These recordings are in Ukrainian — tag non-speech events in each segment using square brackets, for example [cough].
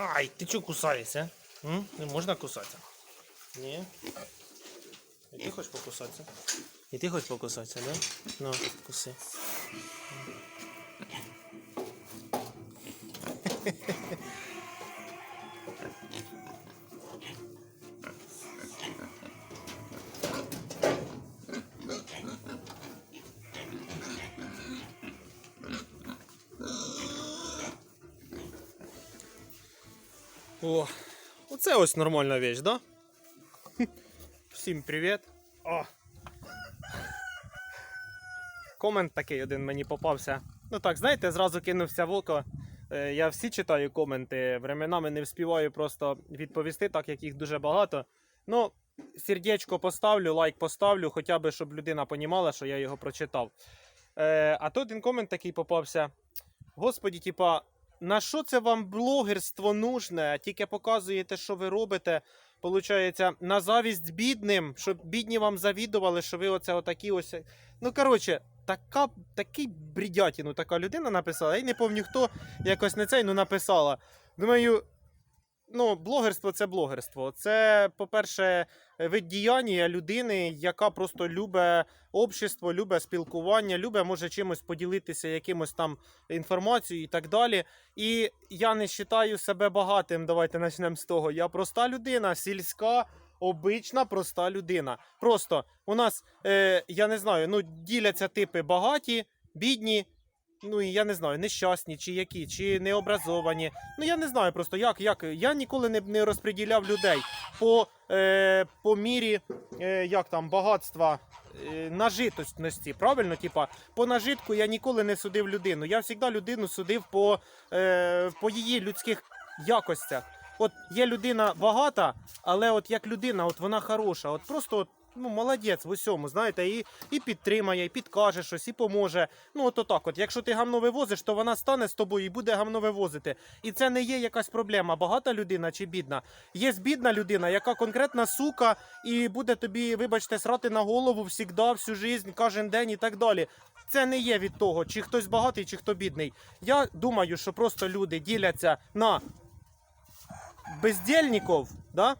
Ай, ти чого кусаєшся? М? Не можна кусатися? Ні. І ти хочеш покусатися? І ти хочеш покусатися, да? Ну, куси. Оце ось нормальна вещь, да? [laughs] Всім привіт. О. Комент такий один мені попався. Ну так, знаєте, зразу кинувся в око. Е, Я всі читаю коменти, временами не вспіваю просто відповісти, так як їх дуже багато. Ну, сердечко поставлю, лайк поставлю, хоча б, щоб людина понімала, що я його прочитав. Е, а тут один комент такий попався. Господі, типа, на що це вам блогерство нужне? Тільки показуєте, що ви робите. Получається, на завість бідним, щоб бідні вам завідували, що ви оце отакі ось. Ну, коротше, така, такий брідятіну така людина написала. Я не пам'ятаю, хто якось не цей, ну написала. Думаю, ну, блогерство це блогерство. Це, по-перше, вид діяння людини, яка просто любить общество, любить спілкування, любить, може чимось поділитися, якимось там інформацією і так далі. І я не вважаю себе багатим. Давайте почнемо з того. Я проста людина, сільська. Обична проста людина. Просто у нас, е, я не знаю, ну діляться типи багаті, бідні, ну і я не знаю, нещасні, чи які, чи необразовані. Ну я не знаю просто, як, як. Я ніколи не, не розподіляв людей по, е, по мірі е, як там, багатства е, нажитості. Правильно? Типа, по нажитку я ніколи не судив людину. Я завжди людину судив по, е, по її людських якостях. От є людина багата, але от як людина, от вона хороша, от просто от, ну, молодець в усьому, знаєте, і, і підтримає, і підкаже щось, і поможе. Ну, от отак от. Якщо ти гамно вивозиш, то вона стане з тобою і буде гамно вивозити. І це не є якась проблема, багата людина чи бідна. Є бідна людина, яка конкретна сука, і буде тобі, вибачте, срати на голову всігда, всю жизнь, кожен день і так далі. Це не є від того, чи хтось багатий, чи хто бідний. Я думаю, що просто люди діляться на бездільників, да?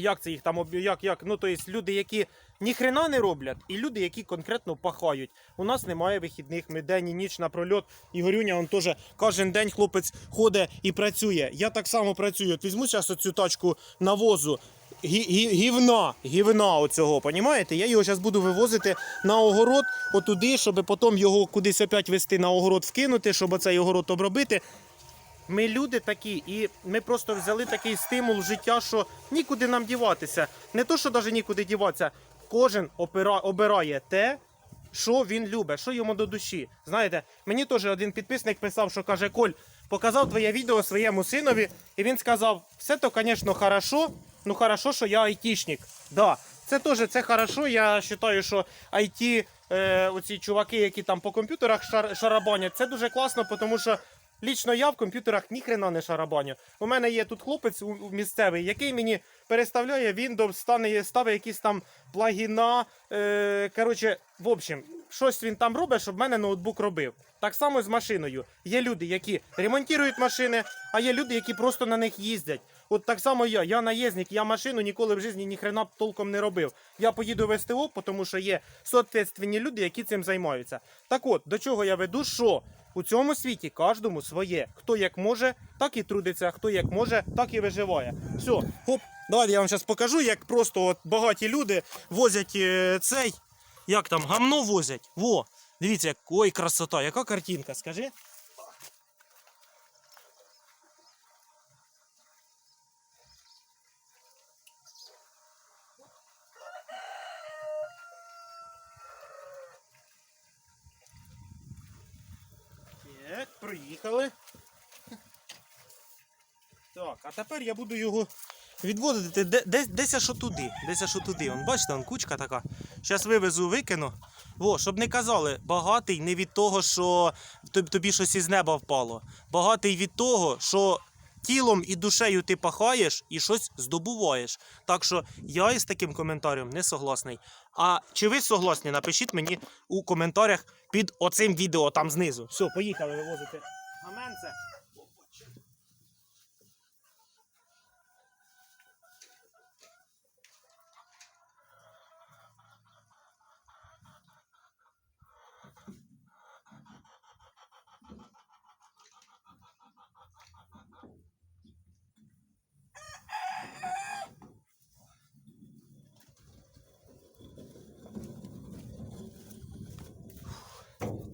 Як це їх там як, як? Ну, то є люди, які ніхрена не роблять, і люди, які конкретно пахають. У нас немає вихідних, ми день і ніч напрольот. Ігорюня, он теж кожен день хлопець ходить і працює. Я так само працюю. От візьму зараз оцю тачку навозу. гі- гі- Гівна, гівна оцього, понімаєте? Я його зараз буду вивозити на огород, отуди, щоб потім його кудись опять вести на огород, вкинути, щоб оцей огород обробити. Ми люди такі, і ми просто взяли такий стимул життя, що нікуди нам діватися. Не то, що навіть нікуди діватися. Кожен опира, обирає те, що він любить, що йому до душі. Знаєте, мені теж один підписник писав, що каже: Коль, показав твоє відео своєму синові, і він сказав: все то, звісно, хорошо, ну хорошо, що я айтішник. Да, це теж це хорошо. Я вважаю, що IT, е, оці чуваки, які там по комп'ютерах шар, шарабанять, це дуже класно, тому що. Лічно я в комп'ютерах ніхрена не шарабаню. У мене є тут хлопець місцевий, який мені переставляє Windows, стане, ставить якісь там плагіна. Е, коротше, в общем, щось він там робить, щоб мене ноутбук робив. Так само з машиною. Є люди, які ремонтують машини, а є люди, які просто на них їздять. От так само я. Я наїзник, я машину ніколи в житті ніхрена толком не робив. Я поїду в СТО, тому що є соответственні люди, які цим займаються. Так от, до чого я веду, що у цьому світі кожному своє. Хто як може, так і трудиться, хто як може, так і виживає. Все, хоп, давайте я вам зараз покажу, як просто от багаті люди возять е, цей. Як там, гамно возять. Во, дивіться, ой, красота, яка картинка, скажи. Так, проїхали. Так, а тепер я буду його відводити де- десь, десь аж туди. Десь аж туди. Вон, бачите, вон кучка така. Зараз вивезу, викину. Во, щоб не казали, багатий не від того, що тобі щось із неба впало. Багатий від того, що тілом і душею ти пахаєш і щось здобуваєш. Так що я із таким коментарем не согласний. А чи ви согласні? Напишіть мені у коментарях під оцим відео там знизу. Все, поїхали вивозити. Гаменце.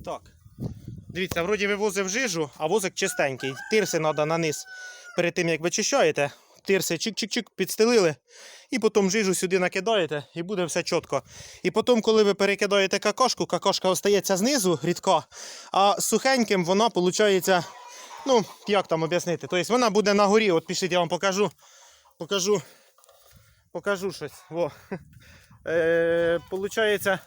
Так. Дивіться, вроді вивозив жижу, а возик чистенький. Тирси треба на низ. Перед тим як вичищаєте, тирси чик-чик-чик підстелили, і потім жижу сюди накидаєте, і буде все чітко. І потім, коли ви перекидаєте какашку, какашка остається знизу рідка, а сухеньким вона виходить, ну, як там об'яснити? Тобто вона буде на горі. От пішіть, я вам покажу. Покажу. Покажу щось. Во. [laughs] Е, получається,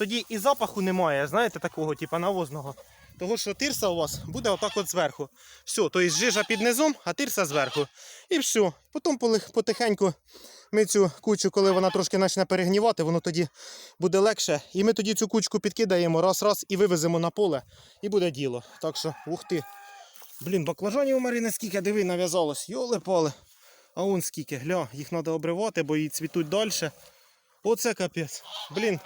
тоді і запаху немає, знаєте, такого, типу навозного. Того, що тирса у вас буде отак от зверху. Все, тобто жижа під низом, а тирса зверху. І все. Потім потихеньку ми цю кучу, коли вона трошки почне перегнівати, воно тоді буде легше. І ми тоді цю кучку підкидаємо раз-раз і вивеземо на поле, і буде діло. Так що, ух ти. Блін, баклажанів у Марини скільки, диви, нав'язалось. Йоли пале. А он скільки, гля, їх треба обривати, бо і цвітуть далі. Оце капець. Блін,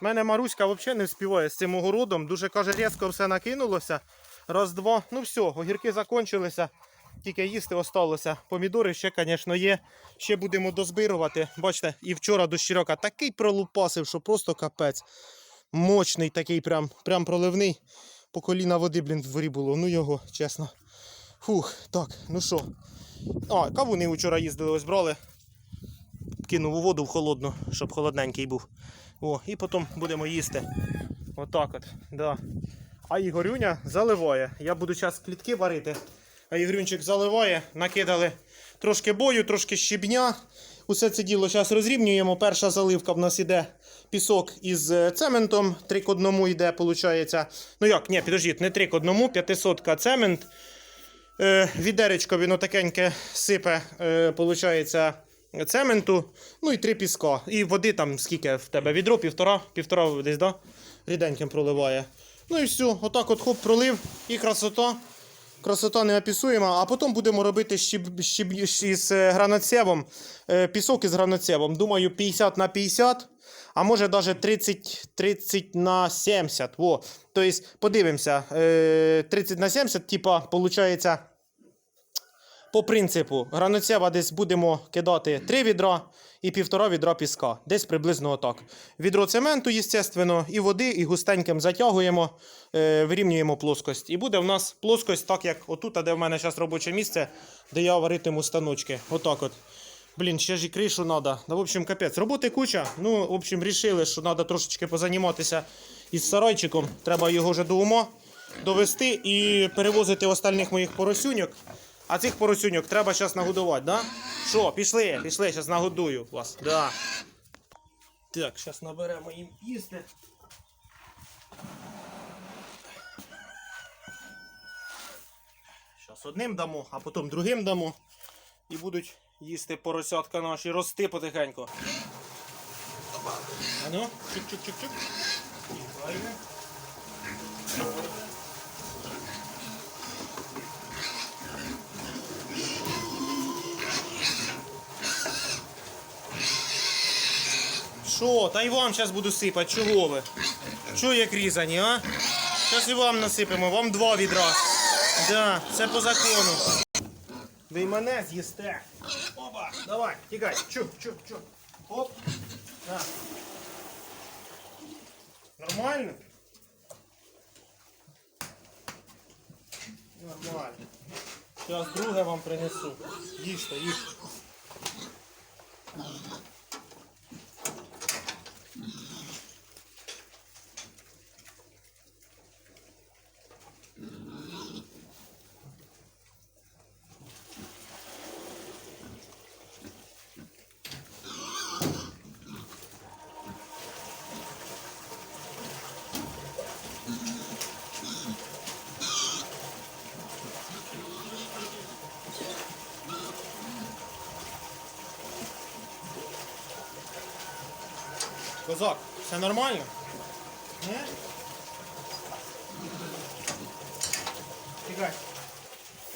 в мене Маруська взагалі не співає з цим огородом. Дуже каже, різко все накинулося. Раз, два. Ну все, огірки закончилися. Тільки їсти осталося. Помідори ще, звісно, є. Ще будемо дозбирувати. Бачите, і вчора до щирока такий пролупасив, що просто капець. Мощний такий, прям, прям проливний. По коліна води, блін, в дворі було. Ну його, чесно. Фух, так, ну що. А, кавуни вчора їздили, ось брали. Кинув у воду в холодну, щоб холодненький був. О, і потім будемо їсти. Отак от. Да. А Ігорюня заливає. Я буду зараз клітки варити. А Ігорюнчик заливає, накидали трошки бою, трошки щебня. Усе це діло зараз розрівнюємо. Перша заливка в нас іде пісок із е, цементом. 3 к 1 йде, виходить. Ну як, ні, підождіть, не 3 к 1, 500 цемент. Е, відеречко він отакеньке сипе, е, цементу, ну і три піска. І води там скільки в тебе? Відро, півтора, півтора десь, да? Ріденьким проливає. Ну і все, отак от хоп, пролив і красота. Красота не описуєма, а потім будемо робити щеб, щеб, із е, граноцевом, е, пісок із граноцевом. Думаю, 50 на 50, а може навіть 30, 30 на 70. Во. Тобто, подивимося, е, 30 на 70, типа, виходить, по принципу, граноцева десь будемо кидати 3 відра і півтора відра піска. Десь приблизно отак. Відро цементу, естественно, і води, і густеньким затягуємо, е, вирівнюємо плоскость. І буде в нас плоскость, так як отут, де в мене зараз робоче місце, де я варитиму станочки. Отак от. Блін, ще ж і кришу треба. Да, в общем, капець. Роботи куча. Ну, в общем, рішили, що треба трошечки позаніматися із сарайчиком. Треба його вже до ума довести і перевозити остальних моїх поросюньок. А цих поросюньок треба зараз нагодувати, да? Що, пішли, пішли, зараз нагодую вас. Да. Так, зараз наберемо їм їсти. Зараз одним дамо, а потім другим дамо. І будуть їсти поросятка наші, рости потихеньку. Опа. А ну, чук-чук-чук-чук. Що? Та й вам зараз буду сипати, чого ви? Чого як різані, а? Зараз і вам насипемо, вам два відра. Да, це по закону. Ви мене з'їсте. Опа, давай, тікай. Чу, чу, чу. Оп. На. Нормально? Нормально. Зараз друге вам принесу. Їжте, їжте. Козак, все нормально? Не? Тікай.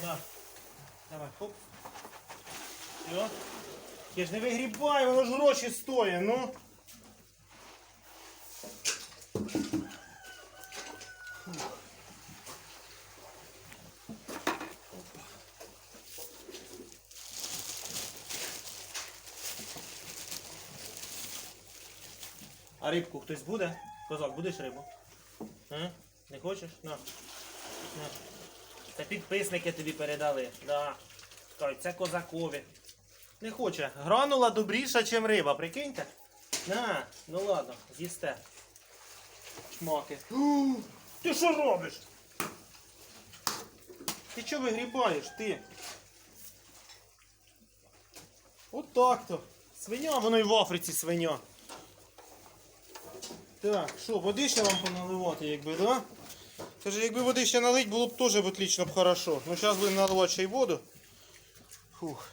На. Давай, хоп. Все. Я ж не вигрібай, воно ж гроші стоїть, ну. А рибку хтось буде? Козак, будеш рибу? А? Не хочеш? На. На. Це підписники тобі передали. Да. Кажуть, це козакові. Не хоче. Гранула добріша, ніж риба, прикиньте? На, ну ладно, з'їсте. Чмаки. У, Ти що робиш? Ти чого вигрібаєш, ти? От так-то. Свиня, воно і в Африці свиня. Так, що, води ще вам поналивати, якби, да? Каже, якби води ще налить, було б теж отлично б хорошо. Ну зараз будемо наливати ще й воду. Фух.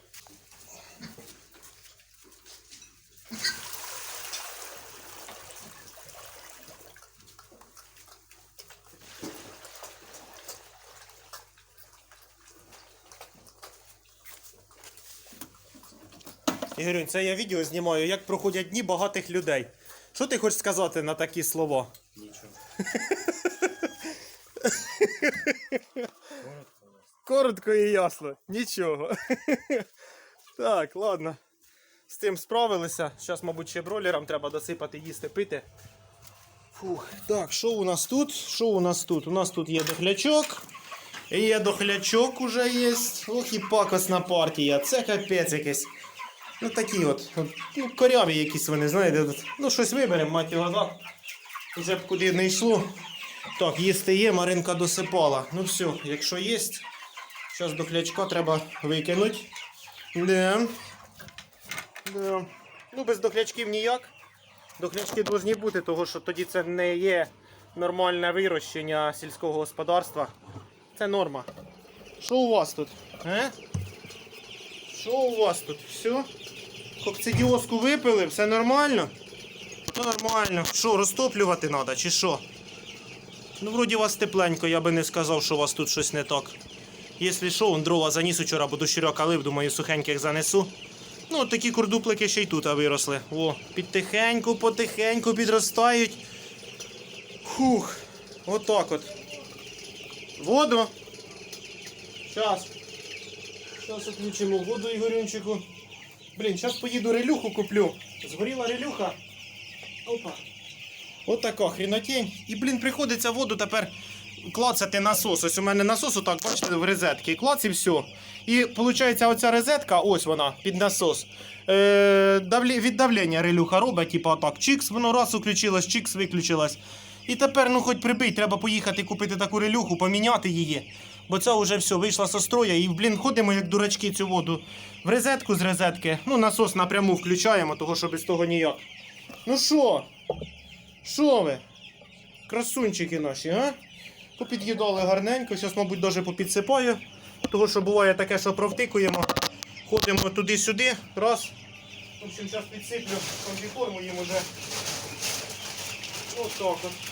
Ігорюнь, це я відео знімаю, як проходять дні багатих людей. Що ти хочеш сказати на такі слова? Нічого. [laughs] Коротко і ясно. Нічого. [laughs] так, ладно. З тим справилися. Зараз, мабуть, ще бролерам треба досипати, їсти, пити. Фух. Так, що у нас тут? Що у нас тут? У нас тут є дохлячок. Є дохлячок уже є. Ох і пакосна партія. Це капець якийсь. Ну такі от. от ну, коряві якісь вони, знаєте. Ну щось виберемо, мать його так. Вже б куди не йшло. Так, їсти є, Маринка досипала. Ну все, якщо є, зараз до хлячка треба викинути. Да. Да. Ну, без дохлячків ніяк. Дохлячки повинні бути, тому що тоді це не є нормальне вирощення сільського господарства. Це норма. Що у вас тут? Е? Що у вас тут? Все? Кокцидіозку випили, все нормально? Ну нормально. Що, розтоплювати треба, чи що? Ну, вроді вас тепленько, я би не сказав, що у вас тут щось не так. Якщо що, он дрова заніс учора, бо дощиряка лив, думаю, сухеньких занесу. Ну, от такі курдуплики ще й тут виросли. О, підтихеньку, потихеньку підростають. Хух, отак от. Воду. Щас. Щас включимо воду Ігорюнчику. Блін, зараз поїду релюху куплю. Згоріла релюха. Опа. От така хрінотень. І, блін, приходиться воду тепер клацати насос. Ось у мене насос, отак, бачите, в розетки. Клац і все. І виходить, оця розетка, ось вона, під насос. Е, давлі, від давлення релюха робить, типу отак. Чікс, воно раз включилось, чікс виключилось. І тепер, ну хоч прибий, треба поїхати купити таку релюху, поміняти її. Бо це вже все вийшла со строя. І, блін, ходимо як дурачки цю воду в розетку з розетки. Ну, насос напряму включаємо, того що без того ніяк. Ну що? Що ви? Красунчики наші, а? Попід'їдали гарненько, зараз, мабуть, навіть попідсипаю. Того, що буває таке, що провтикуємо. Ходимо туди-сюди, раз. В общем, зараз підсиплю комбікорму їм уже. Ось так от.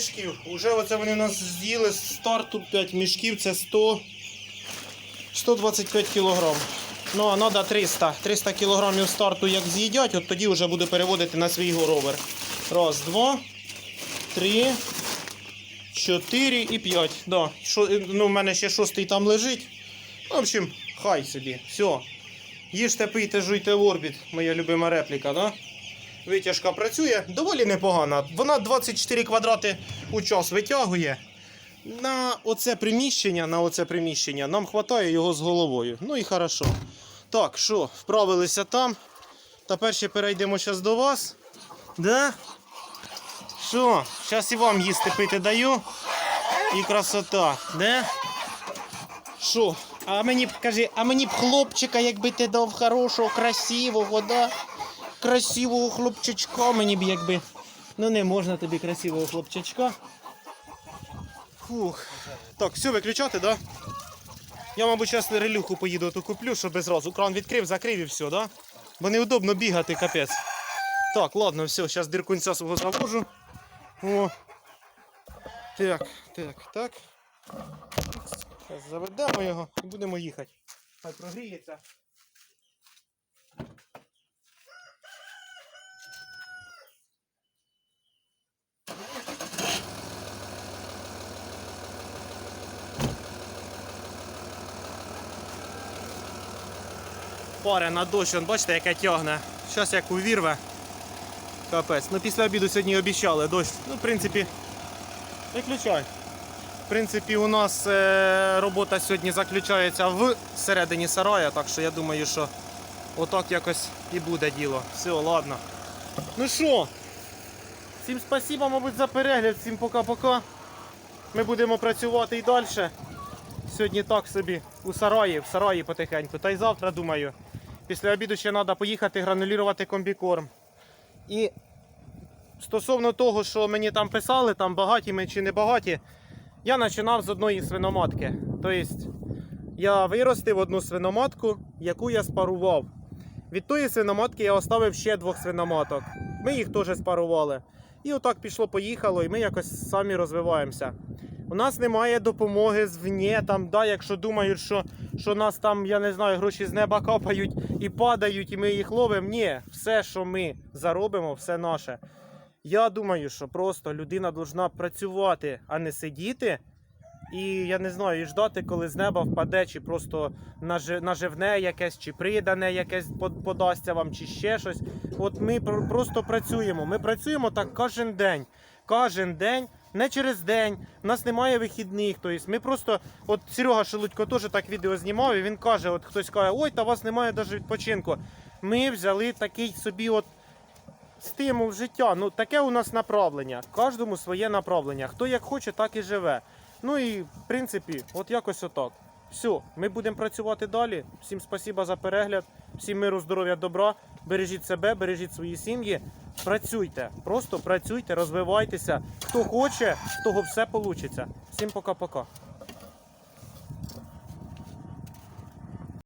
Мішків. Уже оце вони у нас з'їли з старту 5 мішків, це 100, 125 кілограм. Ну, а треба 300. 300 кілограмів старту як з'їдять, от тоді вже буду переводити на свій горовер. Раз, два, три, чотири і п'ять. Да. Шо, ну, в мене ще шостий там лежить. В общем, хай собі. Все. Їжте, пийте, жуйте в орбіт, моя любима репліка, да? Витяжка працює доволі непогано. Вона 24 квадрати у час витягує. На оце приміщення, на оце приміщення нам вистачає його з головою. Ну і хорошо. Так, що, вправилися там. Тепер ще перейдемо зараз до вас. Да? Що, зараз і вам їсти пити даю. І красота, да? Що? А мені б кажи, а мені б хлопчика, якби ти дав хорошого, красивого, да? Красивого хлопчачка мені б якби. Ну не можна тобі красивого хлопчачка. Фух. Так, все, виключати, да? Я, мабуть, зараз релюху поїду ту куплю, щоб зразу кран відкрив, закрив і все, да? Бо неудобно бігати, капець. Так, ладно, все, зараз диркунця свого завожу. О. Так, так, так. Зараз заведемо його і будемо їхати. Хай прогріється. Пари на дощ, он, бачите, яке тягне. Зараз як увірве. Капець. Ну після обіду сьогодні обіцяли дощ. Ну, в принципі, виключай. В принципі, у нас е, робота сьогодні заключається в середині сарая, так що я думаю, що отак якось і буде діло. Все, ладно. Ну що, всім спасибо, мабуть, за перегляд, всім пока-пока. Ми будемо працювати і далі. Сьогодні так собі у сараї, в сараї потихеньку. Та й завтра, думаю, після обіду ще треба поїхати гранулірувати комбікорм. І стосовно того, що мені там писали, там багаті ми чи не багаті, я починав з одної свиноматки. Тобто я виростив одну свиноматку, яку я спарував. Від тої свиноматки я оставив ще двох свиноматок. Ми їх теж спарували. І отак пішло-поїхало, і ми якось самі розвиваємося. У нас немає допомоги звні, там, да, якщо думають, що, що нас там, я не знаю, гроші з неба капають і падають, і ми їх ловимо. Ні, все, що ми заробимо, все наше. Я думаю, що просто людина повинна працювати, а не сидіти. І я не знаю, і ждати, коли з неба впаде, чи просто наживне якесь, чи придане якесь подасться вам, чи ще щось. От ми просто працюємо. Ми працюємо так кожен день. Кожен день, не через день. У нас немає вихідних. Тобто ми просто, от Серега Шелудько теж так відео знімав, і він каже: от хтось каже, ой, та у вас немає навіть відпочинку. Ми взяли такий собі от стимул життя. Ну таке у нас направлення. Кожному своє направлення. Хто як хоче, так і живе. Ну і в принципі, от якось отак. Все, ми будемо працювати далі. Всім спасіба за перегляд, всім миру, здоров'я, добра. Бережіть себе, бережіть свої сім'ї. Працюйте, просто працюйте, розвивайтеся. Хто хоче, того все вийде. Всім пока-пока.